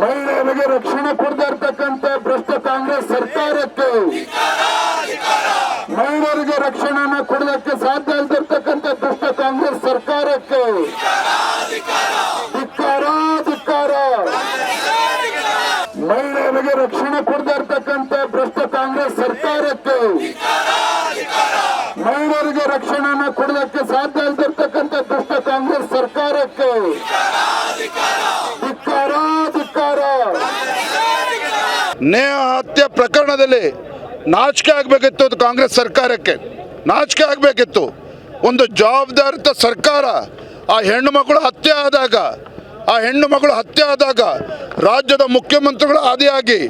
ಮಹಿಳೆಯರಿಗೆ ರಕ್ಷಣೆ ಕೊಡದೇ ಇರ್ತಕ್ಕಂಥ ಭ್ರಷ್ಟ ಕಾಂಗ್ರೆಸ್ ಸರ್ಕಾರಕ್ಕೆ ಮಹಿಳೆಯರಿಗೆ ರಕ್ಷಣೆಯನ್ನ ಕೊಡೋದಕ್ಕೆ ಸಾಧ್ಯ ಇಲ್ದಿರ್ತಕ್ಕಂಥ ಭ್ರಷ್ಟ ಕಾಂಗ್ರೆಸ್ ಸರ್ಕಾರಕ್ಕೆ ಮಹಿಳೆಯರಿಗೆ ರಕ್ಷಣೆ ಕೊಡದೇ ಇರ್ತಕ್ಕಂಥ ಭ್ರಷ್ಟ ಕಾಂಗ್ರೆಸ್ ಸರ್ಕಾರಕ್ಕೆ ಮಹಿಳೆಯರಿಗೆ ರಕ್ಷಣೆಯನ್ನ ಕೊಡೋದಕ್ಕೆ ಸಾಧ್ಯ ಇಲ್ದಿರ್ತಕ್ಕಂಥ ದುಷ್ಟ ಕಾಂಗ್ರೆಸ್ ಸರ್ಕಾರಕ್ಕೆ ಧಿಕ್ಕಾರ ಧಿಕ್ಕಾರ ನೇಹ ಹತ್ಯೆ ಪ್ರಕರಣದಲ್ಲಿ ನಾಚಿಕೆ ಆಗಬೇಕಿತ್ತು ಅದು ಕಾಂಗ್ರೆಸ್ ಸರ್ಕಾರಕ್ಕೆ. ನಾಚಿಕೆ ಆಗಬೇಕಿತ್ತು. ಒಂದು ಜವಾಬ್ದಾರಿತ ಸರ್ಕಾರ ಆ ಹೆಣ್ಣು ಮಗಳು ಹತ್ಯೆ ಆದಾಗ, ಆ ಹೆಣ್ಣು ಮಗಳು ಹತ್ಯೆ ಆದಾಗ ರಾಜ್ಯದ ಮುಖ್ಯಮಂತ್ರಿಗಳು ಆದಿಯಾಗಿ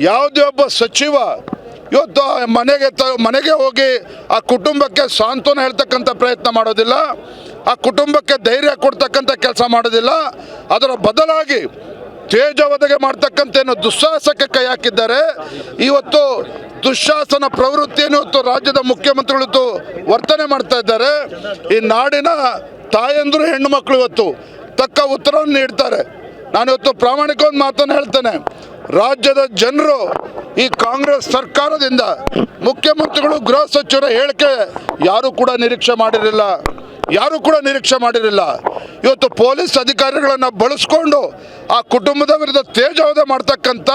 ಯಾವುದೇ ಒಬ್ಬ ಸಚಿವ ಇವತ್ತು ಮನೆಗೆ ತ, ಮನೆಗೆ ಹೋಗಿ ಆ ಕುಟುಂಬಕ್ಕೆ ಸಾಂತ್ವನ ಹೇಳ್ತಕ್ಕಂಥ ಪ್ರಯತ್ನ ಮಾಡೋದಿಲ್ಲ, ಆ ಕುಟುಂಬಕ್ಕೆ ಧೈರ್ಯ ಕೊಡ್ತಕ್ಕಂಥ ಕೆಲಸ ಮಾಡೋದಿಲ್ಲ. ಅದರ ಬದಲಾಗಿ ತೇಜವಧೆಗೆ ಮಾಡ್ತಕ್ಕಂಥ ದುಸ್ಸಾಹಸಕ್ಕೆ ಕೈ ಹಾಕಿದ್ದಾರೆ. ಇವತ್ತು ದುಶಾಸನ ಪ್ರವೃತ್ತಿಯನ್ನು ಇವತ್ತು ರಾಜ್ಯದ ಮುಖ್ಯಮಂತ್ರಿಗಳು ವರ್ತನೆ ಮಾಡ್ತಾ ಇದ್ದಾರೆ. ಈ ನಾಡಿನ ತಾಯಂದರು ಹೆಣ್ಣು ಮಕ್ಕಳು ಇವತ್ತು ತಕ್ಕ ಉತ್ತರವನ್ನು ನೀಡ್ತಾರೆ. ನಾನು ಇವತ್ತು ಪ್ರಾಮಾಣಿಕ ಒಂದು ಮಾತನ್ನು ಹೇಳ್ತೇನೆ. ರಾಜ್ಯದ ಜನರು ಈ ಕಾಂಗ್ರೆಸ್ ಸರ್ಕಾರದಿಂದ ಮುಖ್ಯಮಂತ್ರಿಗಳು ಗೃಹ ಸಚಿವರ ಹೇಳಿಕೆ ಯಾರೂ ಕೂಡ ನಿರೀಕ್ಷೆ ಮಾಡಿರಲಿಲ್ಲ. ಯಾರು ಕೂಡ ನಿರೀಕ್ಷೆ ಮಾಡಿರಲಿಲ್ಲ. ಇವತ್ತು ಪೊಲೀಸ್ ಅಧಿಕಾರಿಗಳನ್ನು ಬಳಸ್ಕೊಂಡು ಆ ಕುಟುಂಬದ ವಿರುದ್ಧ ತೇಜವಧೆ ಮಾಡ್ತಕ್ಕಂಥ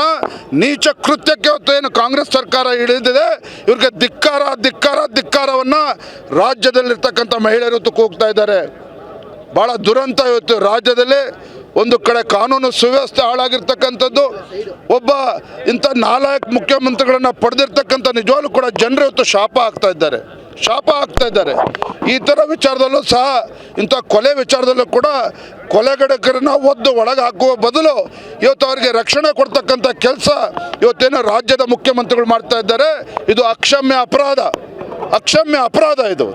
ನೀಚ ಕೃತ್ಯಕ್ಕೆ ಇವತ್ತು ಏನು ಕಾಂಗ್ರೆಸ್ ಸರ್ಕಾರ ಇಳಿದಿದೆ. ಇವ್ರಿಗೆ ಧಿಕ್ಕಾರ ಧಿಕ್ಕಾರ, ಧಿಕ್ಕಾರವನ್ನು ರಾಜ್ಯದಲ್ಲಿರ್ತಕ್ಕಂಥ ಮಹಿಳೆಯರು ಇವತ್ತು ಕೂಗ್ತಾ ಇದ್ದಾರೆ. ಭಾಳ ದುರಂತ ಇವತ್ತು ರಾಜ್ಯದಲ್ಲಿ. ಒಂದು ಕಡೆ ಕಾನೂನು ಸುವ್ಯವಸ್ಥೆ ಹಾಳಾಗಿರ್ತಕ್ಕಂಥದ್ದು. ಒಬ್ಬ ಇಂಥ ನಾಲ್ಕು ಮುಖ್ಯಮಂತ್ರಿಗಳನ್ನ ಪಡೆದಿರ್ತಕ್ಕಂಥ ನಿಜವಾಗ್ಲೂ ಕೂಡ ಜನರು ಇವತ್ತು ಶಾಪ ಆಗ್ತಾ ಇದ್ದಾರೆ. ಶಾಪ ಆಗ್ತಾ ಇದ್ದಾರೆ. ಈ ಥರ ವಿಚಾರದಲ್ಲೂ ಸಹ ಇಂಥ ಕೊಲೆ ವಿಚಾರದಲ್ಲೂ ಕೂಡ ಕೊಲೆಗಡಕರನ್ನ ಒದ್ದು ಒಳಗೆ ಹಾಕುವ ಬದಲು ಇವತ್ತು ಅವರಿಗೆ ರಕ್ಷಣೆ ಕೊಡ್ತಕ್ಕಂಥ ಕೆಲಸ ಇವತ್ತೇನೋ ರಾಜ್ಯದ ಮುಖ್ಯಮಂತ್ರಿಗಳು ಮಾಡ್ತಾ ಇದ್ದಾರೆ. ಇದು ಅಕ್ಷಮ್ಯ ಅಪರಾಧ. ಅಕ್ಷಮ್ಯ ಅಪರಾಧ ಇದು.